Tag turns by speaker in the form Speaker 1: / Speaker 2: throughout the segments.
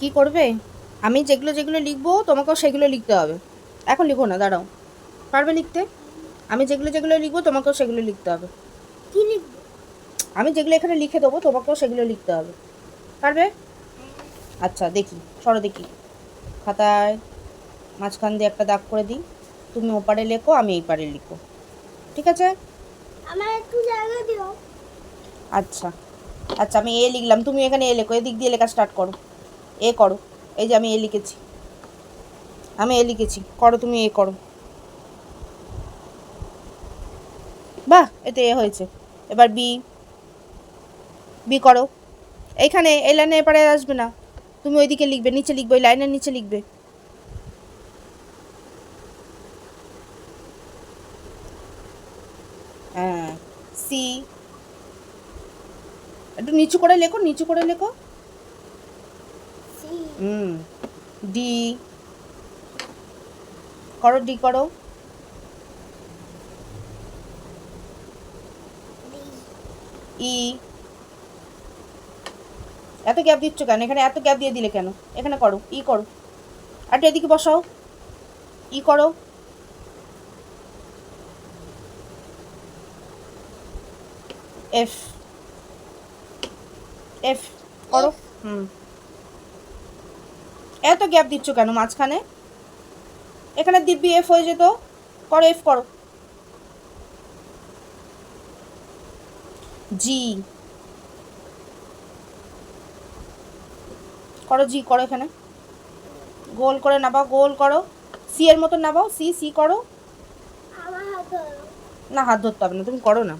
Speaker 1: কি করবে? আমি যেগুলো যেগুলো লিখব তোমাকেও সেগুলো লিখতে হবে। এখন লিখো না দাঁড়াও। পারবে লিখতে? আমি যেগুলো যেগুলো লিখব তোমাকেও সেগুলো লিখতে হবে।
Speaker 2: কী লিখব?
Speaker 1: আমি যেগুলো এখানে লিখে দেবো তোমাকেও সেগুলো লিখতে হবে। পারবে? আচ্ছা দেখি সরো দেখি। খাতায় মাঝখান দিয়ে একটা দাগ করে দিই। তুমি ওপারে লেখো আমি এই পারে লিখো ঠিক আছে?
Speaker 2: আমার একটু জায়গা দিও।
Speaker 1: আচ্ছা। আচ্ছা আমি এ লিখলাম তুমি এখানে এ লেখো এদিক দিয়ে লেখা স্টার্ট করো। এ করো। এই যে আমি এ লিখেছি। আমি এ লিখেছি। করো তুমি এ করো। বাহ, এতে এ হয়েছে। এবার বি। বি করো। এইখানে এই লাইনে এপারে আসবে না। তুমি ওইদিকে লিখবে, নিচে লিখবে, ওই লাইনের নিচে লিখবে। হ্যাঁ সি। একটু নিচু করে লেখো, নিচু করে লেখো। হুম। ডি করো ডি করো। ই এত গ্যাপ দিচ্ছ কেন? এখানে এত গ্যাপ দিয়ে দিলে কেন? এখানে করো ই করো। আর এদিকে বসাও। ই করো। এফ এফ করো। হুম। এত গ্যাপ দিচ্ছ কেন মাঝখানে? এখানে দিব্যি এফ হয়ে যেত করো এফ করো। জি করো জি করো এখানে। গোল করে নাবাও গোল করো। সি এর মতো নাবাও সি সি করো। না হাত ধরতে হবে না তুমি করো না।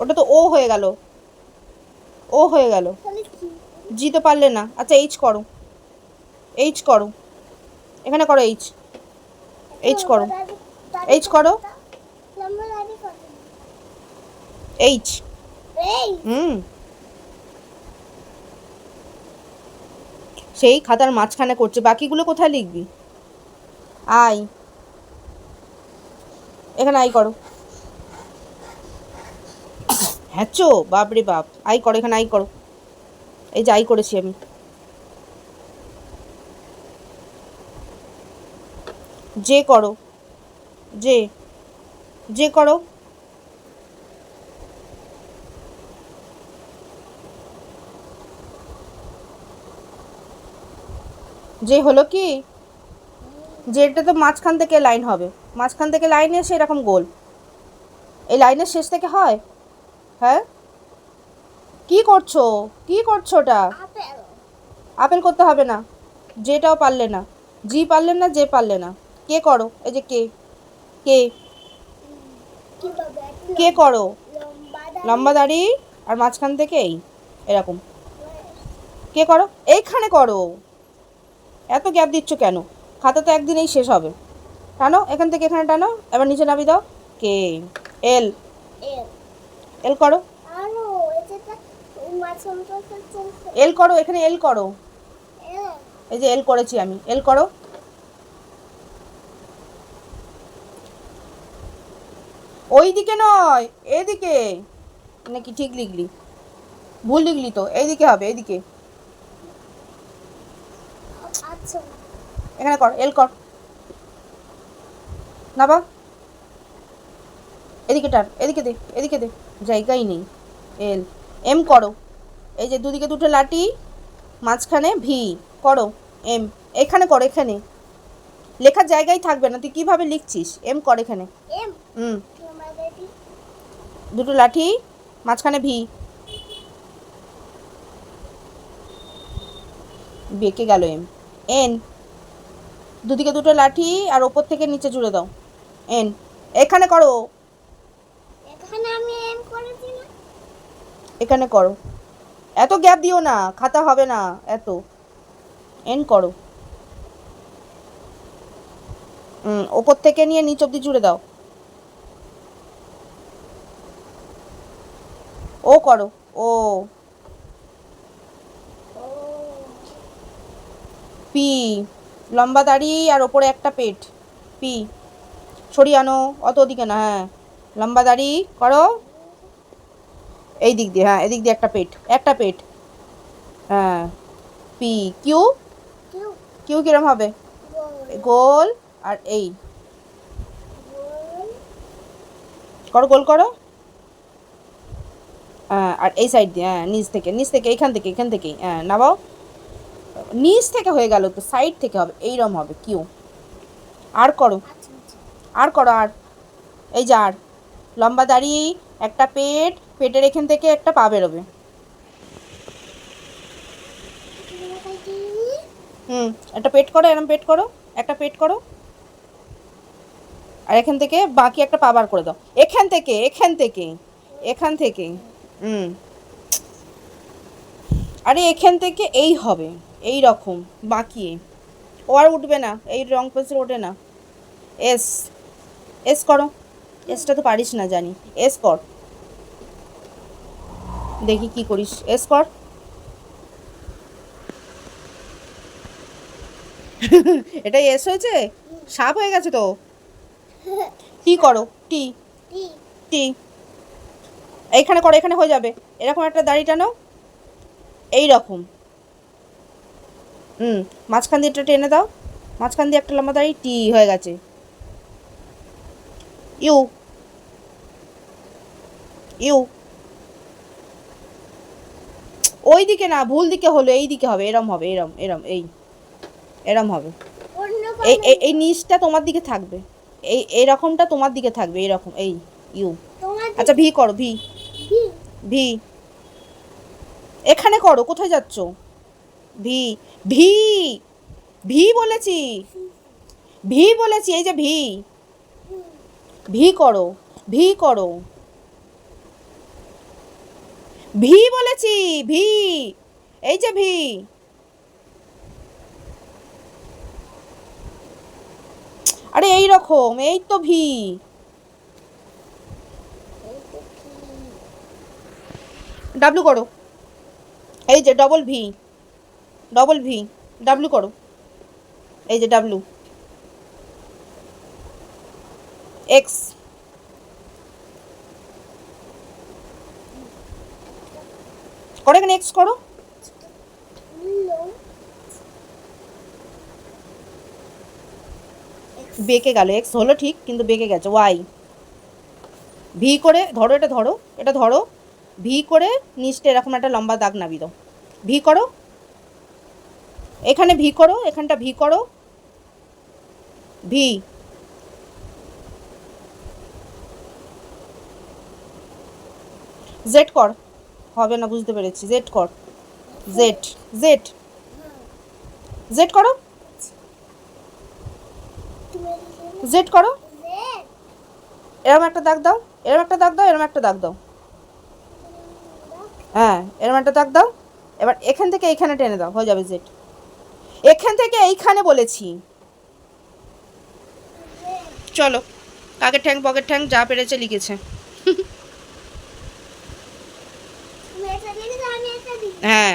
Speaker 1: ওটা তো ও হয়ে গেল। ও হয়ে গেল। তো পারলে না। আচ্ছা এইচ করো। এইচ করো। এখানে করো এইচ এইচ করো। এইচ করো। এইচ হুম। সেই খাতার মাঝখানে করছে। বাকিগুলো কোথায় লিখবি? আই এখানে আই করো। হ্যাঁ চো বাপরে বাপ। আই করো, এখানে আই করো। এই যে আই করেছি আমি। যে করো। যে। যে করো। যে হলো কি? যেটা তো মাঝখান থেকে লাইন হবে। মাঝখান থেকে লাইন এসে এরকম গোল। এই লাইনের শেষ থেকে হয়? হ্যাঁ? কি করছ? কি করছ ওটা?
Speaker 2: আপেল।
Speaker 1: করতে হবে না। যেটাও পারলে না। জি পারলে না যে পারলে না। কে করো? এই যে কে? কে? কে করো?
Speaker 2: লম্বা দাড়ি।
Speaker 1: আর মাঝখান থেকে এই এরকম। কে করো? এইখানে করো। এত গ্যাপ দিচ্ছ কেন? খাতা তো একদিনেই শেষ হবে। টানো এখান থেকে এখানে টানো। এবার নিচে নাবি দাও। কে? এল।
Speaker 2: এল
Speaker 1: করো। এল করো এখানে এল করো। এই যে এল করেছি আমি। এল করো। ওই দিকে নয় এদিকে। নাকি ঠিক লিখলি? ভুল লিখলি তো এইদিকে হবে এইদিকে।
Speaker 2: আচ্ছা।
Speaker 1: এখানে কর এল কর। না বা এদিকে টার এদিকে দে এদিকে দে। জায়গাই নেই। এল এম করো। এই যে দুদিকে দুটো লাঠি মাঝখানে ভি করো এম। এখানে করো এখানে। লেখার জায়গায় থাকবে না তুই কীভাবে লিখছিস? এম কর এখানে। হুম। দুটো লাঠি মাঝখানে ভি। বেঁকে গেল এম। এন দুদিকে দুটো লাঠি আর ওপর থেকে নিচে জুড়ে দাও। এন এখানে করো।
Speaker 2: এখানে আমি
Speaker 1: এখানে করো। এত গ্যাপ দিও না, খাতা হবে না, এত। এন করো। ওপর থেকে নিয়ে নিচ অব্দি জুড়ে দাও। ও করো, ও। পি লম্বা দাড়ি আর ওপরে একটা পেট। পি ছড়িয়ে আনো, অত ওদিকে না হ্যাঁ। লম্বা দাড়ি করো। এই দিক দিয়ে হ্যাঁ এদিক দিয়ে একটা পেট একটা পেট। হ্যাঁ পি কিউ
Speaker 2: কিউ
Speaker 1: কিরম হবে?
Speaker 2: গোল।
Speaker 1: আর এই। করো গোল করো। হ্যাঁ আর এই সাইড দিয়ে হ্যাঁ নিচ থেকে নিচ থেকে এইখান থেকে এখান থেকেই হ্যাঁ নামাও। নিচ থেকে হয়ে গেল তো সাইড থেকে হবে এইরকম হবে কিউ আর করো।
Speaker 2: আচ্ছা আচ্ছা।
Speaker 1: আর করো আর। এই যে আর। লম্বা দাড়ি, একটা পেট, পেটের এখান থেকে একটা পা বেরোবে। হুম, একটা পেট করো, এরম পেট করো, একটা পেট করো। আর এখান থেকে বাকি একটা পা বার করে দাও। এখান থেকে এখান থেকে এখান থেকে, হুম। আরে এখান থেকে এই হবে, এই রকম, বাকি। ও আর উঠবে না, এই রং পেন্সিল ওঠে না। এস এস করো। এসটা তো পারিস না, জানি। এস কর দেখি কি করিস। এস কর এটা এস হয়েছে? সাপ হয়ে গেছে তো? টি করো টি
Speaker 2: টি
Speaker 1: এইখানে করো, এখানে হয়ে যাবে। এরকম একটা দাড়ি টানো এই রকম হুম, মাঝখান দিয়ে একটা টেনে দাও। মাঝখান দিয়ে একটা লম্বা দাড়ি টি হয়ে গেছে। ইউ। ইউ। ওই দিকে না ভুল দিকে হলো এই দিকে হবে এরম হবে এরম এরম এই এরম হবে। এই এই- নিচটা তোমার দিকে থাকবে। এই এই রকমটা তোমার দিকে থাকবে এই রকম এই ইউ। আচ্ছা ভি করো ভি।
Speaker 2: ভি।
Speaker 1: এখানে করো কোথায় যাচ্ছ? ভি ভি ভি বলেছি। ভি বলেছি এই যে ভি। ভি করো ভি করো। ভি বলেছি, ভি। এই যে ভি। আরে এই রকম এই তো ভি। ডাব্লু করো। এই যে double V double V W করো। এই যে ডাব্লু এক্স করো এক্স করো? বেঁকে গেল এক্স হলো ঠিক, কিন্তু বেঁকে গেছে ওয়াই ভি করে ধরো, এটা ধরো এটা ধরো ভি করে নিচটা এরকম একটা লম্বা দাগ নাবি দাও। ভি করো। এখানে ভি করো, এখানটা ভি করো। ভি জেড কর। হবে না, বুঝতে পেরেছি। জেড কর। জেড জেড জেড করো। জেড করো। এরম একটা দাগ দাও। এরম একটা দাগ দাও, এরম একটা দাগ দাও। হ্যাঁ এরম একটা দাগ দাও। এবার এখান থেকে এইখানে টেনে দাও, হয়ে যাবে জেড এখান থেকে এইখানে বলেছি। চলো, কাকের ঠ্যাং পকেট ঠ্যাং, যা পেরেছে লিখেছে
Speaker 2: তুমি এটা লিখে দাও আমি এটা দিই
Speaker 1: হ্যাঁ